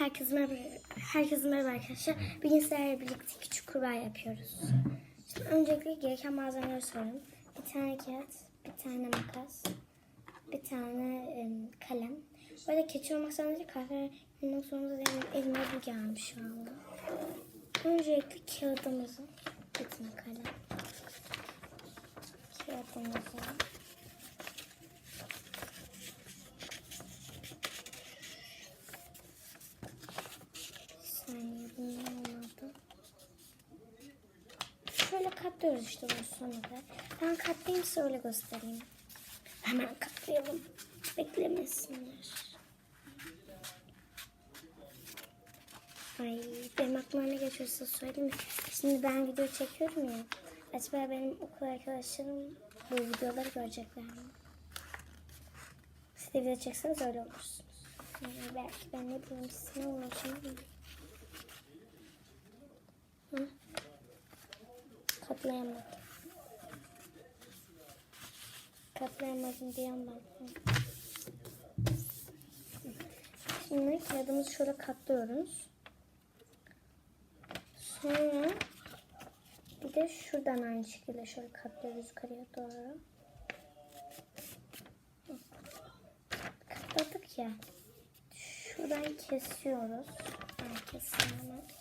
Herkese merhaba, herkese merhaba arkadaşlar. Bugün sizlerle birlikte küçük kurbağa yapıyoruz. Şimdi öncelikle gereken malzemeleri sorayım. Bir tane kağıt, bir tane makas, bir tane em, kalem. Böyle keçi olmak zorunda değil, kahve olmak zorunda değil. Elime bu gelmiş şu anda. Öncelikle kağıdımızı, bir tane kalem. Kağıdımızı. Bir saniye bunun olmadı. Şöyle katlıyoruz işte bu sonunda. Ben katlayayım size öyle göstereyim. Hemen katlayalım. Beklemesinler. Ay benim aklıma ne geçiyorsa söyleyeyim? Şimdi ben video çekiyorum ya. Acaba benim okul arkadaşlarım bu videoları görecekler mi? Siz de video çekseniz öyle olursunuz. Yani belki ben ne bileyim sizinle uğraşamam. Hı? Katlayamadım. Katlayamadım diyen ben. Şimdi kağıdımızı şöyle katlıyoruz. Sonra bir de şuradan aynı şekilde şöyle katlıyoruz yukarıya doğru. Katladık ya. Şuradan kesiyoruz. Ben keseyim hemen.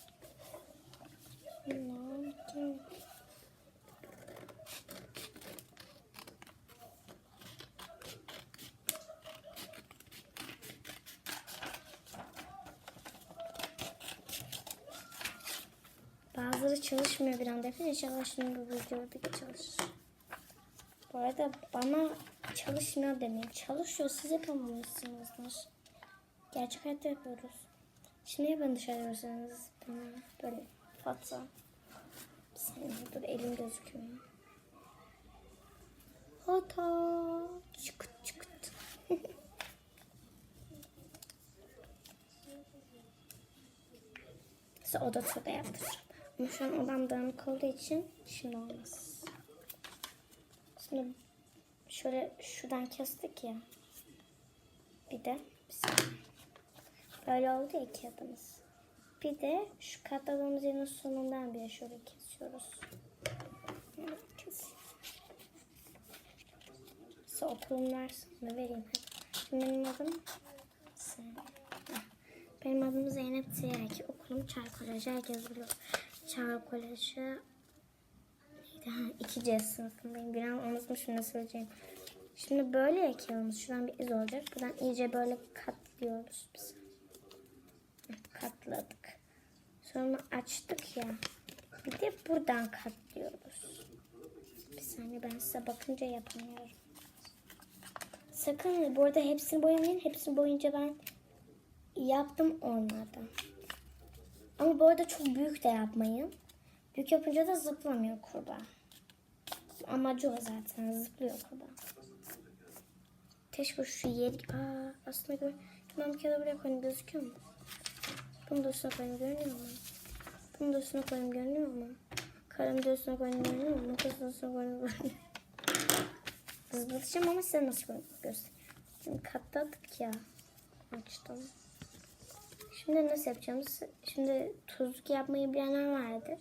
Şuradan Çalışmıyor bir anda. İnşallah şimdi bu videoda çalışır. Bu arada bana çalışmıyor demeyin. Çalışıyor. Siz yapamamışsınızdır. Gerçek hayatta yapıyoruz. Şimdi ya ben dışarı görürseniz bana böyle fatsa. Bir saniye dur elim gözükmüyor. Hata. Çıkıt çıkıt. Size oda turda yaptıracağım. Ama şu an odam dağınık olduğu için şimdi olmaz. Şimdi şöyle şuradan kestik ya. Bir de. Böyle oldu ya iki adımız. Bir de şu katladığımız yerin sonundan bir şöyle kesiyoruz. Size okulum varsa onu vereyim. Benim adım. Benim adım Zeynep Ziyaki. Okulum Çay Koleji. Herkes biliyor. Çay Koleji. Neydi? Ha, 2C sınıfındayım. Bir an unutmuşum ne söyleyeceğim. Şimdi böyle ekliyoruz. Şuradan bir iz olacak. Buradan iyice böyle katlıyoruz biz. Katladık. Sonra açtık ya. Bir de buradan katlıyoruz. Bir saniye ben size bakınca yapamıyorum. Sakın bu arada hepsini boyamayın. Hepsini boyunca ben yaptım olmadı. Ama bu arada çok büyük de yapmayın. Büyük yapınca da zıplamıyor kurbağa. Amacı o zaten zıplıyor kurbağa. Keşke şu yeri... Aa, aslında gör... Bir kere buraya koyayım gözüküyor mu? Bunu da üstüne koyayım görünüyor mu? Bunu da üstüne koyayım görünüyor mu? Kalemi de üstüne koyayım görünüyor mu? Makası da üstüne koyayım görünüyor mu? Zıplatacağım ama size nasıl göstereyim. Şimdi katladık ya. Açtım. Şimdi nasıl yapacağımız? Şimdi tuzluk yapmayı bilenler vardır.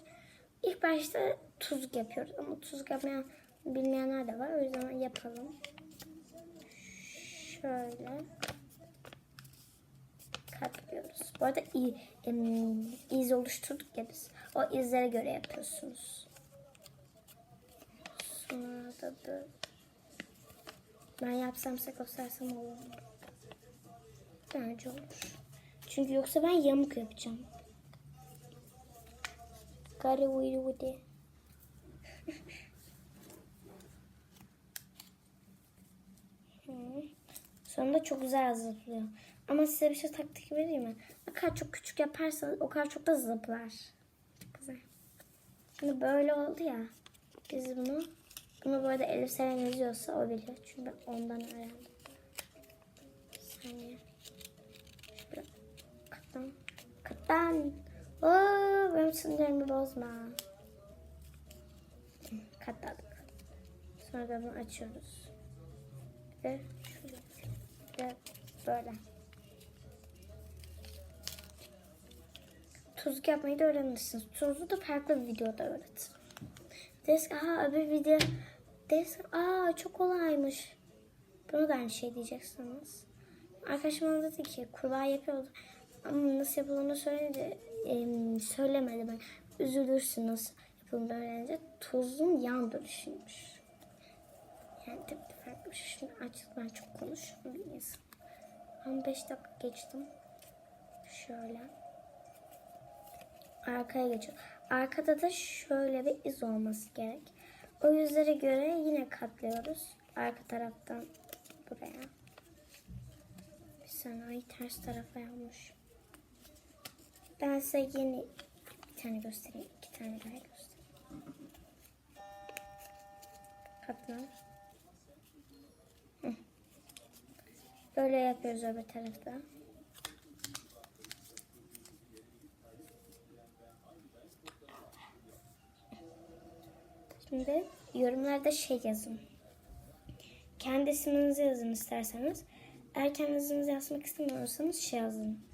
İlk başta tuzluk yapıyoruz ama tuzluk yapmayan bilmeyenler de var. O yüzden yapalım. Şöyle katlıyoruz. Bu arada iz oluşturduk ya biz. O izlere göre yapıyorsunuz. Sonra da böyle. Ben yapsam göstersem olur mu? Bence olur. Çünkü yoksa ben yamuk yapacağım. Vuri. Hı. Sonunda çok güzel zıplıyor. Ama size bir şey taktik vereyim mi? Ne kadar çok küçük yaparsanız o kadar çok da zıplar. Güzel. Şimdi böyle oldu ya. Biz bunu bunu böyle Elif Seren yazıyorsa o biliyor. Çünkü ben ondan öğrendim. Bir saniye. Şöyle katlan. Oo, benim sinirlerimi bozma. Katladık. Sonra da bunu açıyoruz. Ve şöyle. Ve böyle. tuzluk yapmayı da öğrenirsiniz. Tuzlu da farklı bir videoda öğret. Deriz ki aa öbür video ki aa çok kolaymış. Bunu da aynı şey diyeceksiniz. Arkadaşım dedi ki kurbağa yapıyordu. Ama nasıl yapıldığını söyledi. em, söylemedi ben. Üzülürsün nasıl yapıldığını öğrenince. Tuzun yan dönüşüymüş. Yani tabii de farklı. Şimdi açık ben çok konuşuyorum bir insan. 15 dakika geçtim. Şöyle. Arkaya geçiyor. Arkada da şöyle bir iz olması gerek. O yüzlere göre yine katlıyoruz. Arka taraftan buraya. Bir saniye ters tarafa yapmış. Ben size yeni bir tane göstereyim. iki tane daha göstereyim. Katla. Hı. Böyle yapıyoruz öbür tarafta. Şimdi yorumlarda şey yazın. Kendi isminizi yazın isterseniz. Eğer kendi isminizi yazmak istemiyorsanız şey yazın.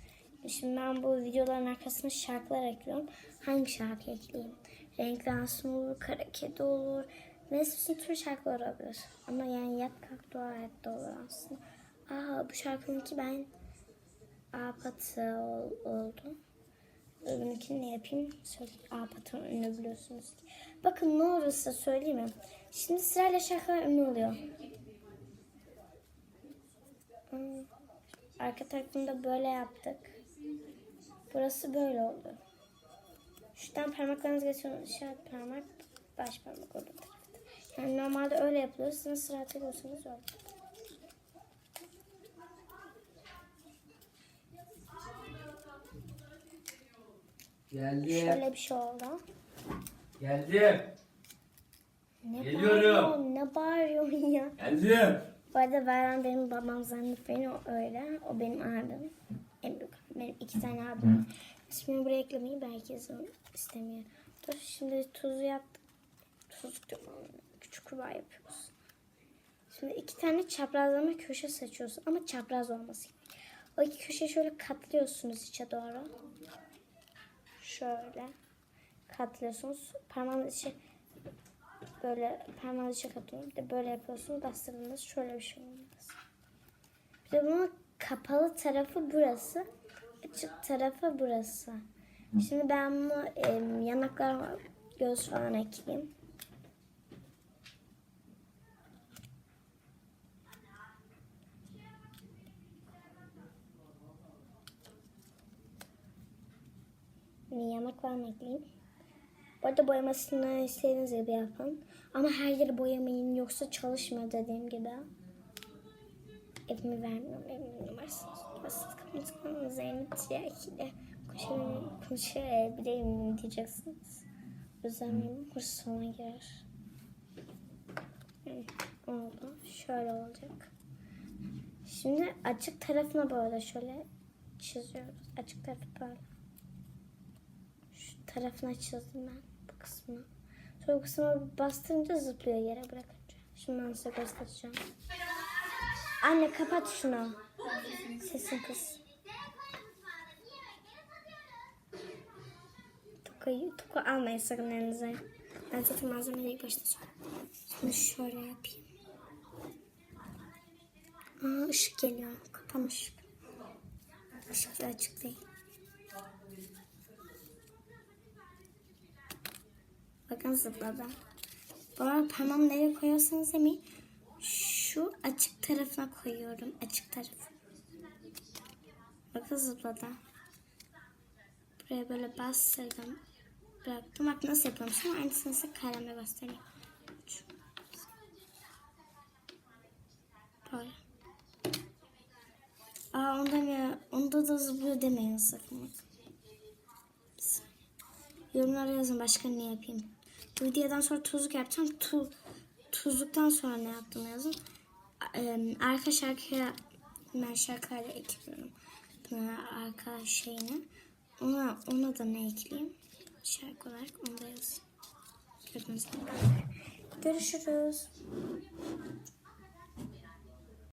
Şimdi ben bu videoların arkasına şarkılar ekliyorum. Hangi şarkı ekleyeyim? Renkli Asım olur, Kara Kedi olur. Neyse tüm şarkılar olabilir. Ama yani Yat Kalk Dua Et de olur aslında. Aa bu şarkınınki ben Apatı ol, oldu. Öbürünkini ne yapayım? Söyleyeyim. Apat'ın ünlü biliyorsunuz ki. Bakın ne olursa söyleyeyim mi? Şimdi sırayla şarkılar ünlü oluyor. Hmm. Arka tarafında böyle yaptık. Burası böyle oldu. Şuradan parmaklarınızı geçiyorsunuz. İşaret parmak, baş parmak tarafta. Yani normalde öyle yapılıyor. Siz nasıl rahat ediyorsanız öyle. Geldim. Şöyle bir şey oldu. Geldim. Ne Geliyorum. bağırıyorsun? Ne bağırıyorsun ya? Geldim. Bu arada Bayram benim babam zannetmeyin o öyle. O benim abim. En büyük. Benim iki tane abim. var. İsmini buraya eklemeyi belki istemiyor. Dur şimdi tuzu yaptık. Tuz diyorum. Küçük kurbağa yapıyoruz. Şimdi iki tane çaprazlama köşe seçiyoruz. Ama çapraz olması. O iki köşeyi şöyle katlıyorsunuz içe doğru. Şöyle katlıyorsunuz. Parmağınız içe böyle parmağını içe katıyorsunuz. Bir de böyle yapıyorsunuz. Bastırdığınız şöyle bir şey olmaz. Bir de bunun kapalı tarafı burası. Açık tarafı burası. Şimdi ben bunu em, yanaklarıma göz falan ekleyeyim. Şimdi yanaklarıma ekleyeyim. Bu arada boyamasını istediğiniz gibi yapın. Ama her yeri boyamayın yoksa çalışmıyor dediğim gibi. Evimi vermiyorum. Evimin numarasını numarasını kapınız kapınız Zeynep Ziyaki'yle konuşabilirim diyeceksiniz. Özelliğim hırs sonra girer. Hı, oldu. Şöyle olacak. Şimdi açık tarafına böyle şöyle çiziyoruz. Açık tarafı böyle. Şu tarafına çizdim ben bu kısmını. Sonra bu kısmına bastırınca zıplıyor yere bırakınca. Şimdi ben size göstereceğim. Anne kapat şunu. Sesin kız. Tokayı, toka almayın sakın elinize. Ben zaten malzemeleri söyleyeyim. Şimdi şöyle yapayım. Aa ışık geliyor. Kapamış. Işık da açık değil. Bakın zıpladı. Bu arada parmağımı nereye koyuyorsanız emin. Şu açık tarafına koyuyorum. Açık tarafı. Bakın zıpladı. Buraya böyle bastırdım. Bıraktım. Bak nasıl yapıyorum. Şimdi aynısını size kalemle göstereyim. Böyle. Aa onda ya, onda da zıplıyor demeyin sakın. Yorumlara yazın başka ne yapayım. Bu videodan sonra tuzluk yapacağım. Tu, tuzluktan sonra ne yaptım yazın. Arka şarkıya ben şarkılarla ekliyorum. Bunlara arka şeyini. Ona, ona da ne ekleyeyim? Şarkı olarak onu da yazayım. Gördüğünüz. Görüşürüz.